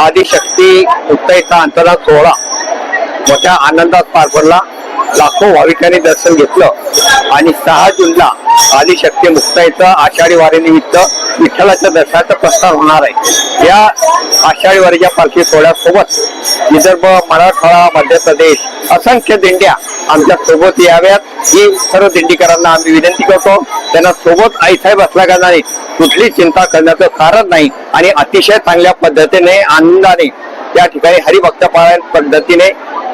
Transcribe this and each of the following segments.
आदिशक्ती उत्तयचा अंतराळ सोहळा मोठ्या आनंदात पार पडला. लाखो भाविकांनी दर्शन घेतलं. आणि सहा जूनला आदिशक्ती मुक्ताईचं आषाढी वारीनिमित्त विठ्ठलाच्या दर्शनाचा प्रस्ताव होणार आहे. या आषाढी वारीच्या पालखी सोहळ्यासोबत विदर्भ मराठवाडा मध्य प्रदेश असंख्य दिंड्या आमच्यासोबत याव्यात. ही सर्व दिंडीकरांना आम्ही विनंती करतो त्यांना सोबत आईसाहेब असल्याकारणाने कुठली चिंता करण्याचं कारण नाही आणि अतिशय चांगल्या पद्धतीने आनंदाने त्या ठिकाणी हरिभक्त पद्धतीने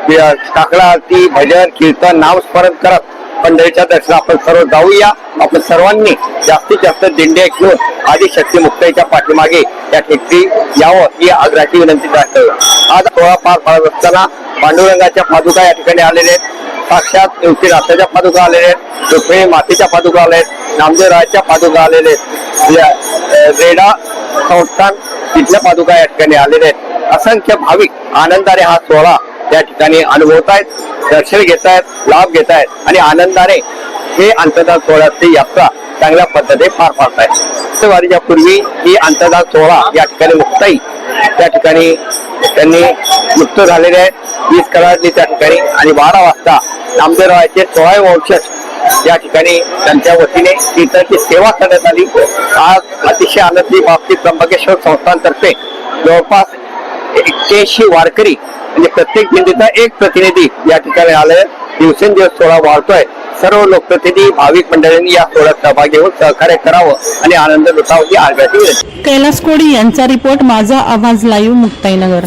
काकडा आरती भजन कीर्तन नामस्मरण करत पंढरीच्या दर्शन आपण सर्व जाऊया. आपण सर्वांनी जास्तीत जास्त दिंडे घेऊन आदिशक्ती मुक्ताईच्या पाठीमागे त्या ठिकाणी यावं ही आग्रहाची विनंती दाखवली आज सोळा पार पाळत असताना पांडुरंगाच्या पादुका या ठिकाणी आलेल्या आहेत. साक्षात नाथाच्या पादुका आलेल्या आहेत. रुक्मिणी मातीच्या पादुका आल्या आहेत. नामदेवरायाच्या पादुका आलेल्या आहेत. रेडा संस्थान तिथल्या पादुका या ठिकाणी आलेल्या आहेत. असंख्य भाविक आनंदाने हा सोहळा त्या ठिकाणी अनुभवत आहेत दर्शन घेत आहेत लाभ घेत आहेत आणि आनंदाने हे अंतर्धान सोहळ्याची यात्रा चांगल्या पद्धतीने पार पाडत आहेत वारीच्या पूर्वी ही अंतर्धान सोहळा या ठिकाणी मुक्ताई त्या ठिकाणी त्यांनी मुक्त झालेले आहेत. वीस कलाडली त्या ठिकाणी आणि बारा वाजता नामदेवरावाचे सोळावे वंशज या ठिकाणी त्यांच्या वतीने कीर्तनची सेवा करण्यात आली. आज अतिशय आनंदी बाबतीत त्र्यंबकेश्वर संस्थांतर्फे जवळपास एक्क्याऐंशी वारकरी म्हणजे प्रत्येक दिंडीचा एक प्रतिनिधी या ठिकाणी आलाय. दिवसेंदिवस सोहळा वाढतोय. सर्व लोकप्रतिनिधी भाविक मंडळांनी या सोहळ्यात सहभाग घेऊन सहकार्य करावं आणि आनंद लुटावं ही आग्रहाची कैलास कोडी यांचा रिपोर्ट माझा आवाज लाईव्ह मुक्ताईनगर.